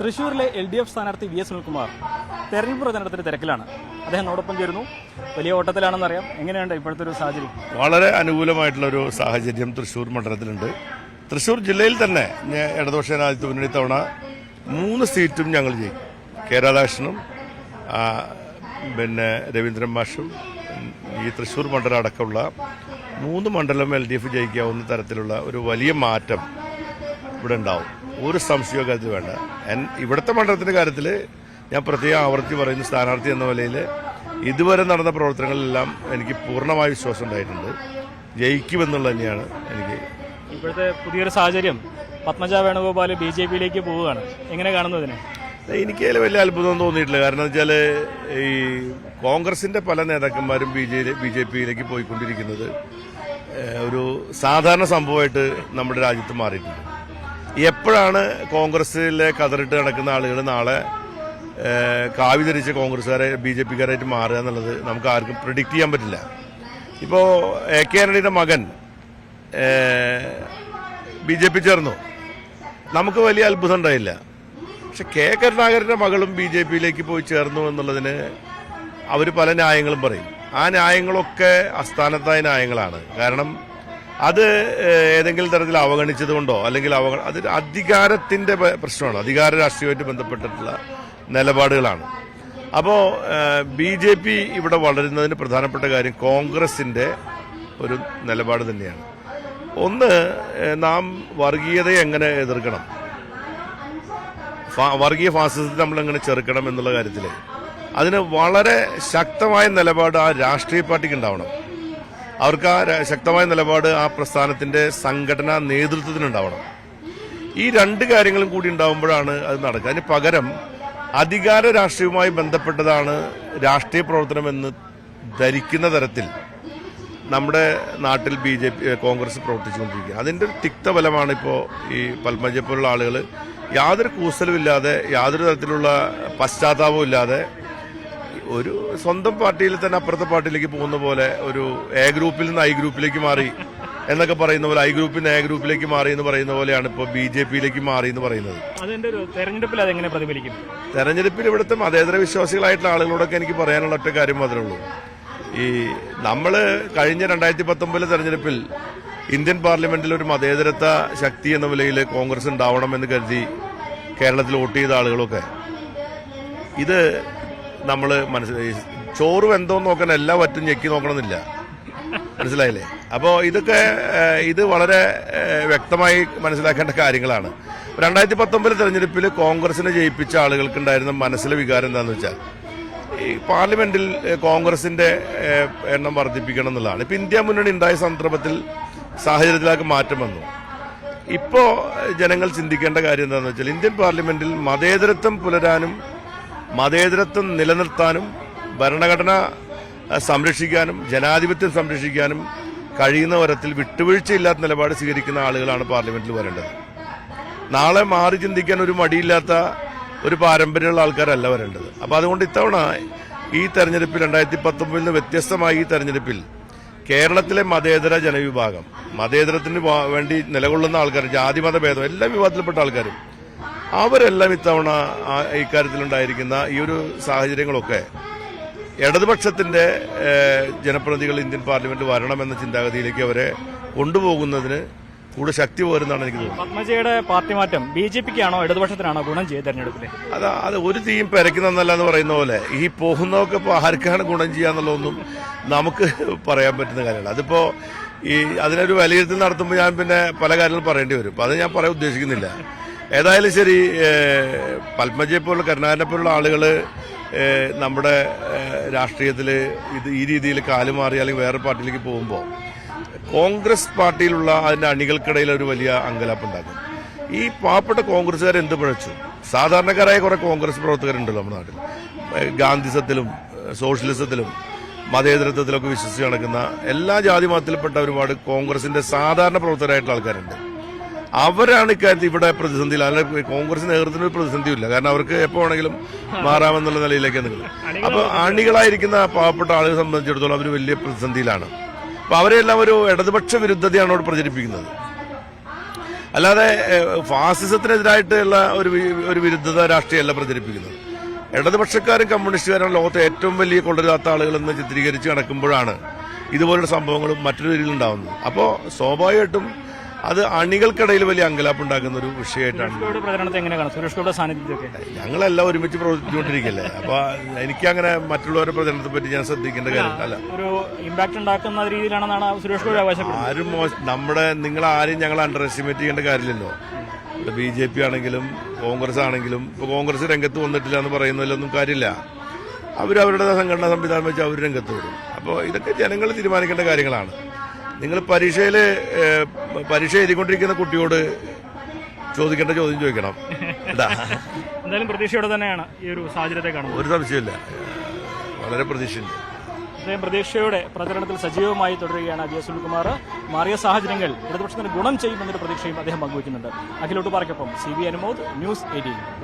തൃശൂരിലെ L D F സ്ഥാനാർത്ഥി V S Sunilkumar തെരഞ്ഞെടുപ്പ് പ്രചരണത്തിന്റെ തിരക്കിലാണ്. അദ്ദേഹം നമ്മോടൊപ്പം ചേരുന്നു. വലിയ ഓട്ടത്തിലാണെന്നറിയാം എങ്ങനെയുണ്ട് ഇപ്പോഴത്തെ ഒരു സാഹചര്യം? വളരെ അനുകൂലമായിട്ടുള്ള ഒരു സാഹചര്യം തൃശ്ശൂർ മണ്ഡലത്തിലുണ്ട്. തൃശ്ശൂർ ജില്ലയിൽ തന്നെ ഇടതുപക്ഷ ജനാധിപത്യ മുന്നണി തവണ മൂന്ന് സീറ്റും ഞങ്ങൾ ജയിക്കും. കെ പിന്നെ രവീന്ദ്രൻ മാഷും ഈ തൃശ്ശൂർ മണ്ഡലം അടക്കമുള്ള മൂന്ന് മണ്ഡലം എൽ ഡി എഫ് ജയിക്കാവുന്ന തരത്തിലുള്ള ഒരു വലിയ മാറ്റം ഇവിടെ ഉണ്ടാവും. ഒരു സംശയവും കാര്യത്തിൽ വേണ്ട. ഇവിടുത്തെ മണ്ഡലത്തിന്റെ കാര്യത്തിൽ ഞാൻ പ്രത്യേകം ആവർത്തി പറയുന്ന സ്ഥാനാർത്ഥി എന്ന നിലയിൽ ഇതുവരെ നടന്ന പ്രവർത്തനങ്ങളിലെല്ലാം എനിക്ക് പൂർണമായ വിശ്വാസം ഉണ്ടായിട്ടുണ്ട്. ജയിക്കുമെന്നുള്ളത് തന്നെയാണ് എനിക്ക് ഇപ്പോഴത്തെ പുതിയൊരു സാഹചര്യം. പത്മജ വേണുഗോപാൽ ബി ജെ പിയിലേക്ക് പോവുകയാണ്. എങ്ങനെ കാണുന്നു അതിനെ എനിക്ക് അതിൽ വലിയ അത്ഭുതം തോന്നിയിട്ടില്ല. കാരണം എന്ന് വെച്ചാൽ ഈ കോൺഗ്രസിന്റെ പല നേതാക്കന്മാരും ബി ജെ ബി ജെ പിയിലേക്ക് പോയിക്കൊണ്ടിരിക്കുന്നത് ഒരു സാധാരണ സംഭവമായിട്ട് നമ്മുടെ രാജ്യത്ത് മാറിയിട്ടുണ്ട്. എപ്പോഴാണ് കോൺഗ്രസിലെ കതറിട്ട് നടക്കുന്ന ആളുകൾ നാളെ കാവി ധരിച്ച കോൺഗ്രസ്സുകാരെ ബി ജെ പിക്കാരായിട്ട് മാറുക എന്നുള്ളത് നമുക്ക് ആർക്കും പ്രിഡിക്റ്റ് ചെയ്യാൻ പറ്റില്ല. ഇപ്പോൾ എ കെ ആന്റണിയുടെ മകൻ ബി ജെ പി ചേർന്നു. നമുക്ക് വലിയ അത്ഭുതം ഉണ്ടായില്ല. പക്ഷെ കെ കരുണാകരന്റെ മകളും ബി ജെ പിയിലേക്ക് പോയി ചേർന്നു എന്നുള്ളതിന് അവർ പല ന്യായങ്ങളും പറയും. ആ ന്യായങ്ങളൊക്കെ അസ്ഥാനത്തായ ന്യായങ്ങളാണ്. കാരണം അത് ഏതെങ്കിലും തരത്തിൽ അവഗണിച്ചതുകൊണ്ടോ അല്ലെങ്കിൽ അവ അത് അധികാരത്തിന്റെ പ്രശ്നമാണ്. അധികാര രാഷ്ട്രീയമായിട്ട് ബന്ധപ്പെട്ടിട്ടുള്ള നിലപാടുകളാണ്. അപ്പോൾ ബി ജെ പി ഇവിടെ വളരുന്നതിന് പ്രധാനപ്പെട്ട കാര്യം കോൺഗ്രസിന്റെ ഒരു നിലപാട് തന്നെയാണ്. ഒന്ന് നാം വർഗീയതയെ എങ്ങനെ എതിർക്കണം? വർഗീയ ഫാസിസത്തെ നമ്മൾ എങ്ങനെ ചെറുക്കണം എന്നുള്ള കാര്യത്തിൽ അതിന് വളരെ ശക്തമായ നിലപാട് ആ രാഷ്ട്രീയ പാർട്ടിക്ക് ഉണ്ടാവണം. അവർക്ക് ആ ശക്തമായ നിലപാട് ആ പ്രസ്ഥാനത്തിന്റെ സംഘടനാ നേതൃത്വത്തിനുണ്ടാവണം. ഈ രണ്ട് കാര്യങ്ങളും കൂടി ഉണ്ടാവുമ്പോഴാണ് അത് നടക്കുക. അതിന് പകരം അധികാര രാഷ്ട്രീയവുമായി ബന്ധപ്പെട്ടതാണ് രാഷ്ട്രീയ പ്രവർത്തനമെന്ന് ധരിക്കുന്ന തരത്തിൽ നമ്മുടെ നാട്ടിൽ ബി ജെ പി കോൺഗ്രസ് പ്രവർത്തിച്ചുകൊണ്ടിരിക്കുക. അതിന്റെ ഒരു തിക്തബലമാണ് ഇപ്പോൾ ഈ പോലുള്ള ആളുകൾ യാതൊരു കൂസലുമില്ലാതെ യാതൊരു തരത്തിലുള്ള പശ്ചാത്താപവും ഇല്ലാതെ ഒരു സ്വന്തം പാർട്ടിയിൽ തന്നെ അപ്പുറത്തെ പാർട്ടിയിലേക്ക് പോകുന്ന പോലെ ഒരു എ ഗ്രൂപ്പിൽ നിന്ന് ഐ ഗ്രൂപ്പിലേക്ക് മാറി എന്നൊക്കെ പറയുന്ന പോലെ ഐ ഗ്രൂപ്പിൽ നിന്ന് എ ഗ്രൂപ്പിലേക്ക് മാറി എന്ന് പറയുന്ന പോലെയാണ് ഇപ്പോൾ ബി ജെ പിയിലേക്ക് മാറി എന്ന് പറയുന്നത്. തെരഞ്ഞെടുപ്പിൽ അതെങ്ങനെ പ്രതിഫലിക്കും? തെരഞ്ഞെടുപ്പിൽ ഇവിടുത്തെ മതേതര വിശ്വാസികളായിട്ടുള്ള ആളുകളോടൊക്കെ എനിക്ക് പറയാനുള്ള ഒറ്റ കാര്യം മാത്രമേ ഉള്ളൂ. ഈ നമ്മൾ കഴിഞ്ഞ രണ്ടായിരത്തി പത്തൊമ്പതിലെ തെരഞ്ഞെടുപ്പിൽ ഇന്ത്യൻ പാർലമെന്റിൽ ഒരു മതേതരത്വ ശക്തി എന്ന നിലയിൽ കോൺഗ്രസ് ഉണ്ടാവണം എന്ന് കരുതി കേരളത്തിൽ വോട്ട് ചെയ്ത ആളുകളൊക്കെ. ഇത് നമ്മൾ മനസ്സിലായി. ചോറ് വെന്തോന്ന് നോക്കാൻ എല്ലാം വറ്റും ഞെക്കി നോക്കണമെന്നില്ല. മനസ്സിലായില്ലേ? അപ്പോൾ ഇതൊക്കെ ഇത് വളരെ വ്യക്തമായി മനസ്സിലാക്കേണ്ട കാര്യങ്ങളാണ്. രണ്ടായിരത്തി പത്തൊമ്പത് തെരഞ്ഞെടുപ്പിൽ കോൺഗ്രസിനെ ജയിപ്പിച്ച ആളുകൾക്കുണ്ടായിരുന്ന മനസ്സിലെ വികാരം എന്താണെന്ന് വെച്ചാൽ ഈ പാർലമെന്റിൽ കോൺഗ്രസിന്റെ എണ്ണം വർദ്ധിപ്പിക്കണം എന്നുള്ളതാണ്. ഇപ്പൊ ഇന്ത്യ മുന്നണി ഉണ്ടായ സന്ദർഭത്തിൽ സാഹചര്യത്തിലേക്ക് മാറ്റം വന്നു. ഇപ്പോ ജനങ്ങൾ ചിന്തിക്കേണ്ട കാര്യം എന്താണെന്ന് വെച്ചാൽ ഇന്ത്യൻ പാർലമെന്റിൽ മതേതരത്വം പുലരാനും മതേതരത്വം നിലനിർത്താനും ഭരണഘടന സംരക്ഷിക്കാനും ജനാധിപത്യം സംരക്ഷിക്കാനും കഴിയുന്ന തരത്തിൽ വിട്ടുവീഴ്ചയില്ലാത്ത നിലപാട് സ്വീകരിക്കുന്ന ആളുകളാണ് പാർലമെന്റിൽ വരേണ്ടത്. നാളെ മാറി ചിന്തിക്കാൻ ഒരു മടിയില്ലാത്ത ഒരു പാരമ്പര്യമുള്ള ആൾക്കാരല്ല വരേണ്ടത്. അപ്പോൾ അതുകൊണ്ട് ഇത്തവണ ഈ തെരഞ്ഞെടുപ്പിൽ രണ്ടായിരത്തി പത്തൊമ്പതിൽ നിന്ന് വ്യത്യസ്തമായി ഈ തെരഞ്ഞെടുപ്പിൽ കേരളത്തിലെ മതേതര ജനവിഭാഗം മതേതരത്തിന് വേണ്ടി നിലകൊള്ളുന്ന ആൾക്കാർ ജാതി മത ഭേദം എല്ലാ വിഭാഗത്തിൽപ്പെട്ട ആൾക്കാരും അവരെല്ലാം ഇത്തവണ ഇക്കാര്യത്തിലുണ്ടായിരിക്കുന്ന ഈ ഒരു സാഹചര്യങ്ങളൊക്കെ ഇടതുപക്ഷത്തിന്റെ ജനപ്രതിനിധികൾ ഇന്ത്യൻ പാർലമെന്റ് വരണമെന്ന ചിന്താഗതിയിലേക്ക് അവരെ കൊണ്ടുപോകുന്നതിന് കൂടെ ശക്തി പോരുന്നതാണ് എനിക്ക് തോന്നുന്നത്. പത്മജയുടെ പാർട്ടി മാറ്റം ബി ജെ പിക്കാണോ ഇടതുപക്ഷത്തിനാണോ ഗുണം ചെയ്ത് തെരഞ്ഞെടുപ്പിൽ അത് അത് ഒരു തീം പെരയ്ക്കുന്നല്ല എന്ന് പറയുന്ന പോലെ ഈ പോകുന്നതൊക്കെ ഇപ്പോൾ ആർക്കാണ് ഗുണം ചെയ്യാന്നുള്ളതൊന്നും നമുക്ക് പറയാൻ പറ്റുന്ന കാര്യമാണ് അതിപ്പോ ഈ അതിനൊരു വിലയിരുത്തൽ നടത്തുമ്പോൾ ഞാൻ പിന്നെ പല കാര്യങ്ങളും പറയേണ്ടി വരും. അപ്പോൾ അത് ഞാൻ പറയാൻ ഉദ്ദേശിക്കുന്നില്ല. ഏതായാലും ശരി പത്മജയെ പോലുള്ള കരുണാകരനെ പോലുള്ള ആളുകൾ നമ്മുടെ രാഷ്ട്രീയത്തിൽ ഇത് ഈ രീതിയിൽ കാലുമാറി അല്ലെങ്കിൽ വേറെ പാർട്ടിയിലേക്ക് പോകുമ്പോൾ കോൺഗ്രസ് പാർട്ടിയിലുള്ള അതിന്റെ അണികൾക്കിടയിൽ ഒരു വലിയ അങ്കലാപ്പുണ്ടാക്കും ഈ പാവപ്പെട്ട കോൺഗ്രസ്സുകാർ എന്ത് പിഴച്ചു? സാധാരണക്കാരായ കുറേ കോൺഗ്രസ് പ്രവർത്തകരുണ്ടല്ലോ നമ്മുടെ നാട്ടിൽ ഗാന്ധിസത്തിലും സോഷ്യലിസത്തിലും മതേതരത്വത്തിലൊക്കെ വിശ്വസിച്ച് നടക്കുന്ന എല്ലാ ജാതി മതത്തിൽപ്പെട്ട ഒരുപാട് കോൺഗ്രസിന്റെ സാധാരണ പ്രവർത്തകരായിട്ടുള്ള ആൾക്കാരുണ്ട്. അവരാണ് ഇക്കാര്യത്തിൽ ഇവിടെ പ്രതിസന്ധിയിൽ അല്ല കോൺഗ്രസ് നേതൃത്വത്തിന് ഒരു പ്രതിസന്ധിയില്ല കാരണം അവർക്ക് എപ്പോ വേണമെങ്കിലും മാറാമെന്നുള്ള നിലയിലേക്ക് നിൽക്കുന്നത് അപ്പൊ അണികളായിരിക്കുന്ന പാവപ്പെട്ട ആളുകളെ സംബന്ധിച്ചിടത്തോളം അവർ വലിയ പ്രതിസന്ധിയിലാണ്. അപ്പൊ അവരെല്ലാം ഒരു ഇടതുപക്ഷ വിരുദ്ധതയാണ് അവിടെ പ്രചരിപ്പിക്കുന്നത്. അല്ലാതെ ഫാസിസത്തിനെതിരായിട്ടുള്ള ഒരു ഒരു വിരുദ്ധത രാഷ്ട്രീയമല്ല പ്രചരിപ്പിക്കുന്നത്. ഇടതുപക്ഷക്കാരും കമ്മ്യൂണിസ്റ്റുകാരും ലോകത്തെ ഏറ്റവും വലിയ കൊള്ളരുതാത്ത ആളുകളെന്ന് ചിത്രീകരിച്ച് നടക്കുമ്പോഴാണ് ഇതുപോലുള്ള സംഭവങ്ങളും മറ്റൊരു രീതിയിൽ ഉണ്ടാവുന്നത്. അപ്പോൾ സ്വാഭാവികമായിട്ടും അത് അണികൾക്കിടയിൽ വലിയ അങ്കലാപ്പ് ഉണ്ടാക്കുന്ന ഒരു വിഷയമായിട്ടാണ് ഞങ്ങളെല്ലാം ഒരുമിച്ച് പ്രവർത്തിച്ചുകൊണ്ടിരിക്കല്ലേ അപ്പൊ എനിക്ക് അങ്ങനെ മറ്റുള്ളവരുടെ പ്രചരണത്തെ പറ്റി ഞാൻ ശ്രദ്ധിക്കേണ്ട കാര്യം അല്ല. ഒരു ഇമ്പാക്ട് ഉണ്ടാക്കുന്ന രീതിയിലാണെന്നാണ് സുരേഷ് ഗോപി ആരും നമ്മുടെ നിങ്ങൾ ആരും ഞങ്ങൾ അണ്ടർ എസ്റ്റിമേറ്റ് ചെയ്യേണ്ട കാര്യമില്ലല്ലോ. ബി ജെ പി ആണെങ്കിലും കോൺഗ്രസ് ആണെങ്കിലും ഇപ്പൊ കോൺഗ്രസ് രംഗത്ത് വന്നിട്ടില്ല എന്ന് പറയുന്നതിലൊന്നും കാര്യമില്ല. അവരവരുടെ സംഘടനാ സംവിധാനം വെച്ച് അവർ രംഗത്ത് വരും. അപ്പോൾ ഇതൊക്കെ ജനങ്ങൾ തീരുമാനിക്കേണ്ട കാര്യങ്ങളാണ്. നിങ്ങൾ പരീക്ഷയിൽ പരീക്ഷ എഴുതിക്കൊണ്ടിരിക്കുന്ന കുട്ടിയോട് ചോദിക്കേണ്ട ചോദ്യം ചോദിക്കണം. എന്താ എന്തായാലും പ്രതീക്ഷയോടെ തന്നെയാണ് ഈ ഒരു സാഹചര്യത്തെ കാണുന്നത്. ഒരു സംശയമില്ല വളരെ പ്രതീക്ഷയുണ്ട്. അദ്ദേഹം പ്രതീക്ഷയോടെ പ്രചരണത്തിൽ സജീവമായി തുടരുകയാണ് വി സുനിൽകുമാർ. മാറിയ സാഹചര്യങ്ങൾ ഇടതുപക്ഷത്തിന് ഗുണം ചെയ്യുമെന്നൊരു പ്രതീക്ഷയും അദ്ദേഹം പങ്കുവയ്ക്കുന്നുണ്ട്. അഖിലോട്ട് പാർക്കൊപ്പം C V Anumod news eighteen.